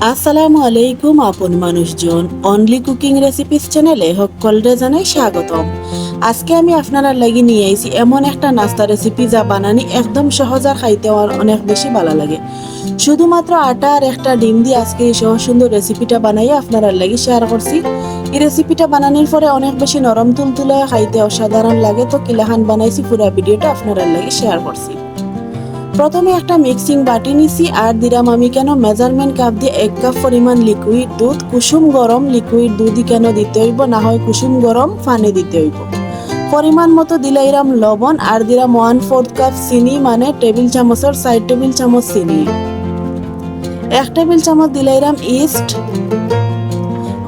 আসসালামু আলাইকুম আপন মানুষজন অনলি কুকিং রেসিপিস চ্যানেলে সকলরে জানাই স্বাগতম। আজকে আমি আপনারা লাগি নিয়ে আইছি এমন একটা নাস্তা রেসিপি যা বানানি একদম সহজ আর খাইতে অনেক বেশি ভালো লাগে। শুধুমাত্র আটা আর একটা ডিম দিয়ে আজকে এই সহজ সুন্দর রেসিপিটা বানাই আপনারা লাগি শেয়ার করছি। এই রেসিপিটা বানানোর পরে অনেক বেশি নরম তুলতুলে, খাইতে অসাধারণ লাগে, তো কিলাহান বানাইছি, পুরো ভিডিওটা আপনারা লাগি শেয়ার করছি। প্রথমে একটা মিক্সিং বাটি নিছি আর দিলাম আমি কেন মেজারমেন্ট কাপ দিয়ে এক কাপ পরিমাণ লিকুইড দুধ, কুসুম গরম লিকুইড দুধই কেন দিতে হইব, না হয় কুসুম গরম পানি দিতে হইব। পরিমাণ মতো দিলাইরাম লবণ আর দিলাম ওয়ান ফোর্থ কাপ চিনি মানে টেবিল চামচের সাইড টেবিল চামচ চিনি। এক টেবিল চামচ দিলাইরাম ইস্ট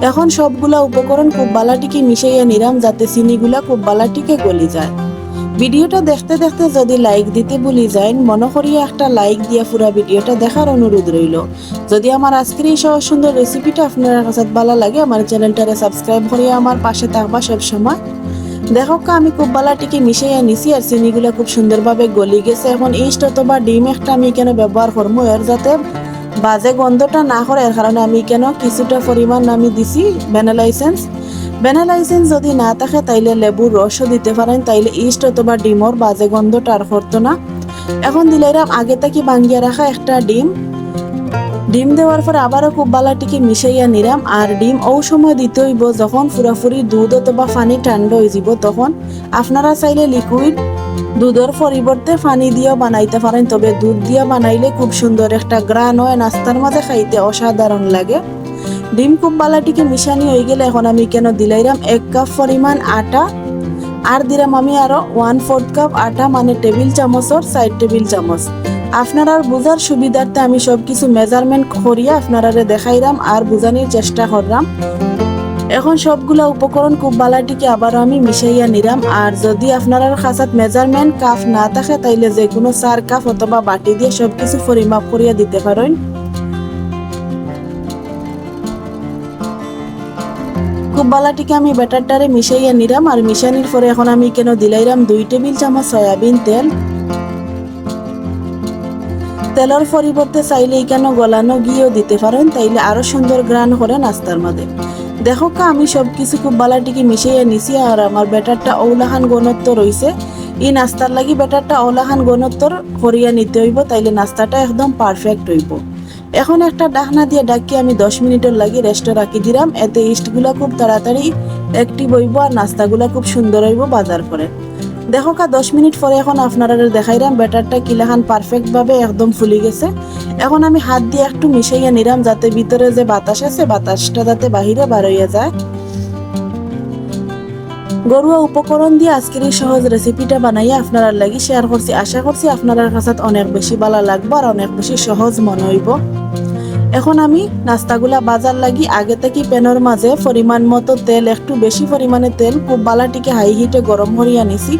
এখন সবগুলা উপকরণ খুব বালাটিকে মিশাইয়া নিলাম যাতে চিনিগুলা খুব বালাটিকে গলি যায়। ভিডিওটা দেখতে দেখতে যদি লাইক দিতে ভুলি যায় মনে করিয়া একটা লাইক দিয়া পুরা ভিডিওটা দেখার অনুরোধ রইল। যদি আমার আজকের এই সহজ সুন্দর রেসিপিটা আপনার কাছে ভালো লাগে, আমার চ্যানেলটারে সাবস্ক্রাইব করিয়া আমার পাশে থাকবা সব সময় দেখো আমি খুব বালাটিকে মিশাইয়া নিছি আর চিনিগুলো খুব সুন্দরভাবে গলি গেছে। এখন ইস্ট অথবা ডিম একটা আমি কেন ব্যবহার করব, এর যাতে বাজে গন্ধটা না করে, এর কারণে আমি কেন কিছুটা পরিমাণ আমি দিছি ভ্যানিলা এসেন্স ভ্যানিলা এসেন্স যদি না থাকে, তাইলে লেবুর রসও দিতে পারেন, তাইলে ইস্ট অথবা ডিমর বাজে গন্ধটা আর করতো না এখন দিলাইরাম আগে থেকে ভাঙ্গিয়া রাখা একটা ডিম। ডিম দেওয়ার পরে আবারও খুব বালাটিকে মিশাইয়া নিলাম, আর ডিম ও সময় দিতে হইব যখন পুরাপুরি দুধ অথবা পানি ঠান্ডা হয়ে যাব তখন। আপনারা চাইলে লিকুইড দুধের পরিবর্তে পানি দিয়েও বানাইতে পারেন, তবে দুধ দিয়ে বানাইলে খুব সুন্দর একটা গ্রান হয় নাস্তার মাঝে খাইতে অসাধারণ লাগে। ডিম খুব বালাটিকে মিশানি হয়ে গেলে এখন আমি কেন দিলাইরাম এক কাপ পরিমাণ আটা আর দিলাম আমি আরও ওয়ান ফোর্থ কাপ আটা মানে টেবিল চামচর সাইড টেবিল চামচ। আপনারা বুঝার সুবিধার্থে আমি সব কিছু মেজারমেন্ট করিয়া আপনারা দেখাইরাম আর বুঝানির চেষ্টা করলাম এখন সবগুলা উপকরণ খুব বালাটিকে আবারও আমি মিশাইয়া নিলাম আর যদি আপনার কাছত মেজারমেন্ট কাপ না থাকে তাইলে যে কোনো চার কাপ অথবা বাটি দিয়ে সব কিছু পরিমাপ করিয়া দিতে পারেন খুব বালাটিকে আমি ব্যাটারটারে মিশাইয়া নিলাম আর মিশানির পরে এখন আমি কেন দিলাইরাম দুই টেবিল চামচ সয়াবিন তেল। তেলের পরিবর্তে চাইলে কেন গলানো গিয়েও দিতে পারেন, তাইলে আরও সুন্দর গ্রান করে নাস্তার মধ্যে। দেখো কা, আমি সব কিছু খুব বালাটিকে মিশাইয়া নিছি, আর আমার ব্যাটারটা ঔলাহান গণত্ব রইছে। এই নাস্তার লাগি ব্যাটারটা ঔলাহান গণত্বর করিয়া নিতে হইব, তাইলে নাস্তাটা একদম পারফেক্ট হইব। এখন একটা ডাকনা দিয়ে ডাকি আমি দশ মিনিটের লাগি রেস্টে রাখি দিলাম এতে ইস্টগুলা খুব তাড়াতাড়ি অ্যাক্টিভ হইব আর নাস্তাগুলা খুব সুন্দর হইব বাজার করে। দেখো কা, দশ মিনিট পরে এখন আপনারা দেখাইলাম ব্যাটারটা কিলাখান পারফেক্ট ভাবে একদম ফুলি গেছে। এখন আমি হাত দিয়ে একটু মিশাইয়া নিলাম যাতে ভিতরে যে বাতাস আছে, বাতাসটা যাতে বাহিরে বার হইয়া যায়। গরুয়া উপকরণ দিয়ে আজকের এই সহজ রেসিপিটা বানাইয়া আপনারা লাগি শেয়ার করছি। আশা করছি আপনারা কাছে অনেক বেশি ভালো লাগবে আর অনেক বেশি সহজ মনে হইব। এখন আমি নাস্তাগুলা বাজার লাগি, আগে থেকে প্যানের মাঝে পরিমাণ মতো তেল, একটু বেশি পরিমাণে তেল, খুব বালাটিকে হাই হিটে গরম করিয়া নিছি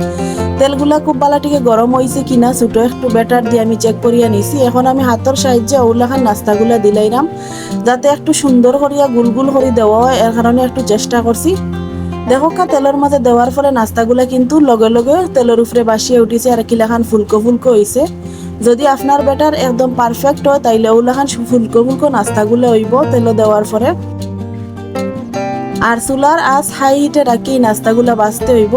তেলগুলা খুব বালাটিকে গরম হয়েছে কিনা, ছোটো একটু ব্যাটার দিয়ে আমি চেক করিয়া নিছি এখন আমি হাতের সাহায্যে ওলাখান নাস্তাগুলা দিলাইলাম যাতে একটু সুন্দর করিয়া গুলগুল করে দেওয়া হয় এর কারণে একটু চেষ্টা করছি দেখো কা তেলের মাঝে দেওয়ার ফলে নাস্তাগুলা কিন্তু লগে লগে তেলের উপরে বাসিয়ে উঠিছে আর কিলাখান ফুলকো ফুলকো হয়েছে যদি আপনার বেটার একদম পারফেক্ট হয়, তাইলে ওলাখান ফুলকো ফুলকো নাস্তাগুলো হইব তেল দেওয়ার পরে। আর চুলার আজ হাই হিটে রাখি নাস্তাগুলা বাঁচতে হইব।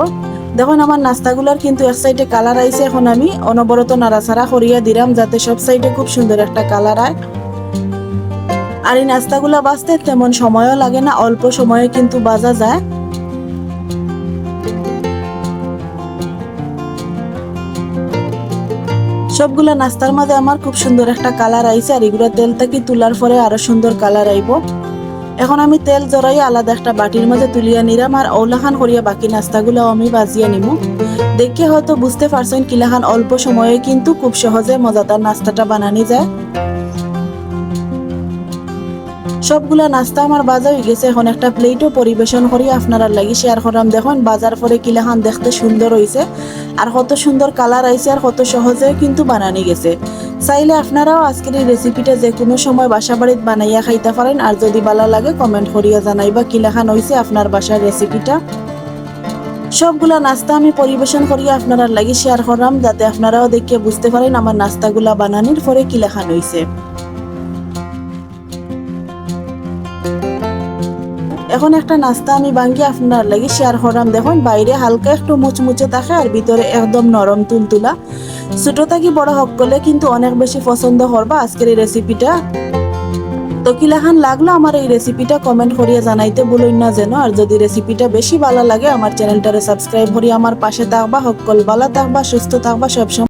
দেখুন, আমার নাস্তাগুলোর কিন্তু এক সাইডে কালার আইছে এখন আমি। অনবরত নাড়াচাড়া করিয়া দিলাম যাতে সব সাইডে খুব সুন্দর একটা কালার আয়। আর এই নাস্তাগুলা বাঁচতে তেমন সময়ও লাগে না, অল্প সময়ে কিন্তু বাজা যায়। সবগুলা নাস্তার মাঝে আমার খুব সুন্দর একটা কালার আইছে, আর এগুলো তেল থেকে তোলার পরে আরও সুন্দর কালার আইব। এখন আমি তেল জড়াই আলাদা একটা বাটির মাঝে তুলিয়া নিলাম, আর ওলাখান করিয়া বাকি নাস্তাগুলো আমি বাজিয়ে নিব দেখে হয়তো বুঝতে পারছেন কিলাখান অল্প সময়ে কিন্তু খুব সহজে মজাদার নাস্তাটা বানানি যায়। সবগুলা নাস্তা আমার বাজা হয়ে গেছে। এখন একটা প্লেটও পরিবেশন করি, আপনারা লাগি শেয়ার করাম। দেখুন, বাজার পরে কিলাখান দেখতে সুন্দর হয়েছে আর কত সুন্দর কালার আইছে আর কত সহজে কিন্তু বানানি গেছে। চাইলে আপনারাও আজকের এই রেসিপিটা যে কোনো সময় বাসা বাড়িত বানাইয়া খাইতে পারেন, আর যদি ভালো লাগে কমেন্ট করিয়া জানাইবা কিলাখান হয়েছে আপনার বাসার রেসিপিটা সবগুলা নাস্তা আমি পরিবেশন করিয়া আপনারা লাগি শেয়ার করলাম যাতে আপনারাও দেখে বুঝতে পারেন আমার নাস্তাগুলা বানানির পরে কিলাখান হয়েছে এখন একটা নাস্তা আমি বাঙ্গি আপনার লাগি শেয়ার করাম। দেখুন, বাইরে হালকা একটু মুচমুচে থাকে আর ভিতরে একদম নরম তুলতুলা। ছোট থাকি বড় সকলে কিন্তু অনেক বেশি পছন্দ করবা আজকের এই রেসিপিটা তো কিলাখান লাগল আমার এই রেসিপিটা কমেন্ট করিয়া জানাইতে বলুন না যেন। আর যদি রেসিপিটা বেশি ভালো লাগে, আমার চ্যানেলটারে সাবস্ক্রাইব করি আমার পাশে থাকবা সকল ভালো থাকবা, সুস্থ থাকবা, সবসময়